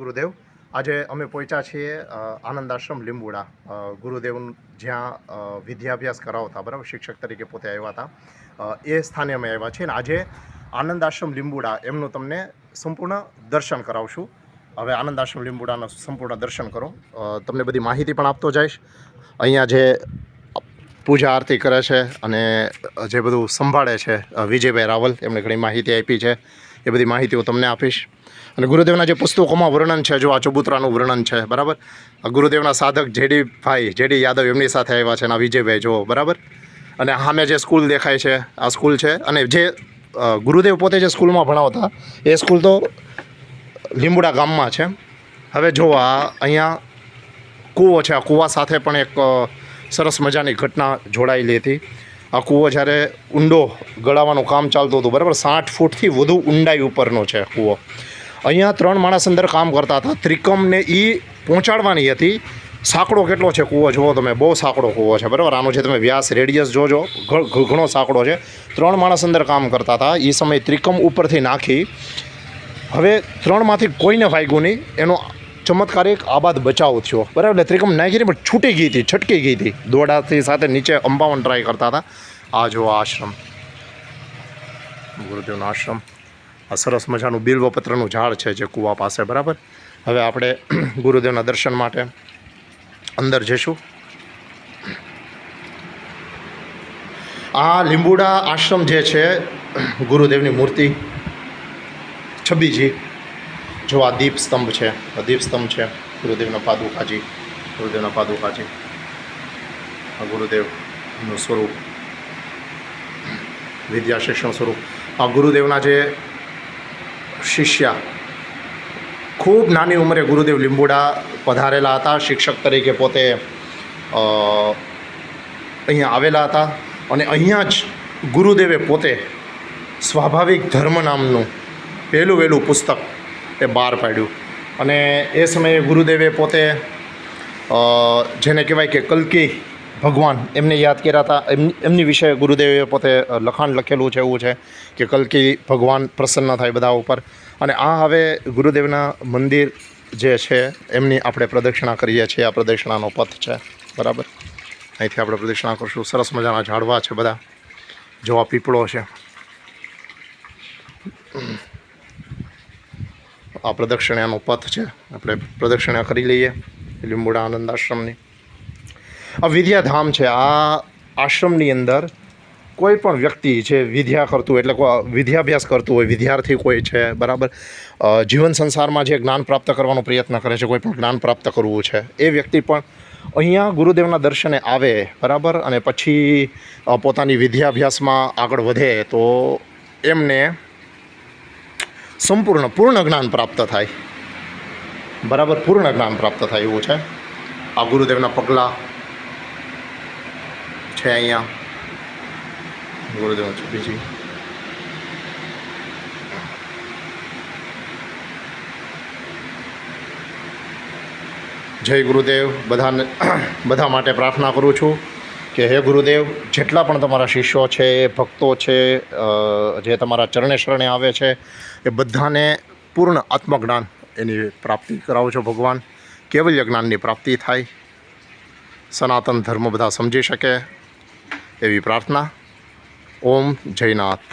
ગુરુદેવ. આજે અમે પહોંચ્યા છીએ આનંદ આશ્રમ લીંબુડા. ગુરુદેવ જ્યાં વિદ્યાભ્યાસ કરાવતા, બરાબર? શિક્ષક તરીકે પોતે આવ્યા હતા. એ સ્થાને અમે આવ્યા છીએ અને આજે આનંદ આશ્રમ લીંબુડા એમનું તમને સંપૂર્ણ દર્શન કરાવશું. હવે આનંદ આશ્રમ લીંબુડાનું સંપૂર્ણ દર્શન કરો. તમને બધી માહિતી પણ આપતો જઈશ. અહીંયા જે પૂજા આરતી કરે છે અને જે બધું સંભાળે છે વિજયભાઈ રાવલ, એમણે ઘણી માહિતી આપી છે. એ બધી માહિતી હું તમને આપીશ. અને ગુરુદેવના જે પુસ્તકોમાં વર્ણન છે, જો આ ચબુતરાનું વર્ણન છે, બરાબર? ગુરુદેવના સાધક જેડી ભાઈ જેડી યાદવ એમની સાથે આવ્યા છે, અને વિજયભાઈ, જો, બરાબર? અને સામે જે સ્કૂલ દેખાય છે, આ સ્કૂલ છે, અને જે ગુરુદેવ પોતે જે સ્કૂલમાં ભણાવતા, એ સ્કૂલ તો લીંબુડા ગામમાં છે. હવે જો આ અહીંયા કૂવો છે, આ કૂવા સાથે પણ એક સરસ મજાની ઘટના જોડાયેલી હતી. આ કૂવો જ્યારે ઊંડો ગળાવાનું કામ ચાલતું હતું, બરાબર? સાઠ ફૂટથી વધુ ઊંડાઈ ઉપરનો છે કૂવો. અહીંયા ત્રણ માણસ અંદર કામ કરતા હતા. ત્રિકમને એ પહોંચાડવાની હતી. સાંકડો કેટલો છે કૂવો? જુઓ તમે, બહુ સાંકડો કૂવો છે, બરાબર? આનો જે તમે વ્યાસ, રેડિયસ જોજો ઘણો સાંકડો છે. ત્રણ માણસ અંદર કામ કરતા હતા. એ સમયે ત્રિકમ ઉપરથી નાખી. હવે ત્રણમાંથી કોઈને વાગ્યું નહીં. એનો ચમત્કારિક આબાદ બચાવ થયો. બરાબર? એટલે ત્રિકમ નાખી પણ છૂટી ગઈ હતી, છટકી ગઈ હતી. દોડાથી સાથે નીચે અંબાવન ટ્રાય કરતા હતા. આ જો આશ્રમ. ગુરુદેવનો આશ્રમ. આ સરસ મજાનું બિલ્વપત્રનું ઝાડ છે જે કૂવા પાસે, બરાબર? હવે આપણે ગુરુદેવના દર્શન માટે અંદર જઈશું. આ લીંબુડા આશ્રમ જે છે, ગુરુદેવની મૂર્તિ, છબીજી, જો આ દીપ સ્તંભ છે, આ દીપ સ્તંભ છે, ગુરુદેવના પાદુકાજી ગુરુદેવના પાદુકાજી, આ ગુરુદેવનું સ્વરૂપ વિદ્યા શિક્ષણ સ્વરૂપ. આ ગુરુદેવના જે શિષ્યા. ખૂબ નાની ઉંમરે ગુરુદેવ લીંબુડા પધારેલા હતા. શિક્ષક તરીકે પોતે અહીંયા આવેલા હતા અને અહીંયા જ ગુરુદેવે પોતે સ્વાભાવિક ધર્મ નામનું પહેલું વહેલું પુસ્તક એ બહાર પાડ્યું. અને એ સમયે ગુરુદેવે પોતે જેને કહેવાય કે કલ્કી ભગવાન એમને યાદ કર્યા હતા. એમ, એમની વિશે ગુરુદેવે પોતે લખાણ લખેલું છે એવું છે કે કલકી ભગવાન પ્રસન્ન થાય બધા ઉપર. અને આ હવે ગુરુદેવના મંદિર જે છે, એમની આપણે પ્રદક્ષિણા કરીએ છીએ. આ પ્રદક્ષિણાનો પથ છે. બરાબર? અહીંથી આપણે પ્રદક્ષિણા કરશું. સરસ મજાના ઝાડવા છે બધા. જોવા પીપળો છે. આ પ્રદક્ષિણાનો પથ છે. આપણે પ્રદક્ષિણા કરી લઈએ. લીંબુડા આનંદ આશ્રમની. આ વિદ્યાધામ છે. આ આશ્રમની અંદર કોઈ પણ વ્યક્તિ જે વિદ્યા કરતું એટલે વિદ્યાભ્યાસ કરતું હોય, વિદ્યાર્થી કોઈ છે, બરાબર? જીવન સંસારમાં જે જ્ઞાન પ્રાપ્ત કરવાનો પ્રયત્ન કરે છે, કોઈ પણ જ્ઞાન પ્રાપ્ત કરવું છે, એ વ્યક્તિ પણ અહીંયા ગુરુદેવના દર્શને આવે, બરાબર? અને પછી પોતાની વિદ્યાભ્યાસમાં આગળ વધે, તો એમને સંપૂર્ણ, પૂર્ણ જ્ઞાન પ્રાપ્ત થાય. બરાબર? પૂર્ણ જ્ઞાન પ્રાપ્ત થાય એવું છે. આ ગુરુદેવના પગલાં છે અહીંયા. ગુરુદેવ બીજી જય ગુરુદેવ. બધાને બધા માટે પ્રાર્થના કરું છું કે હે ગુરુદેવ, જેટલા પણ તમારા શિષ્યો છે, ભક્તો છે જે તમારા ચરણે શરણે આવે છે, એ બધાને પૂર્ણ આત્મજ્ઞાન એની પ્રાપ્તિ કરાવો છો ભગવાન. કેવલ્ય જ્ઞાનની પ્રાપ્તિ થાય. સનાતન ધર્મ બધા સમજી શકે. એવી પ્રાર્થના ઓમ જયનાથ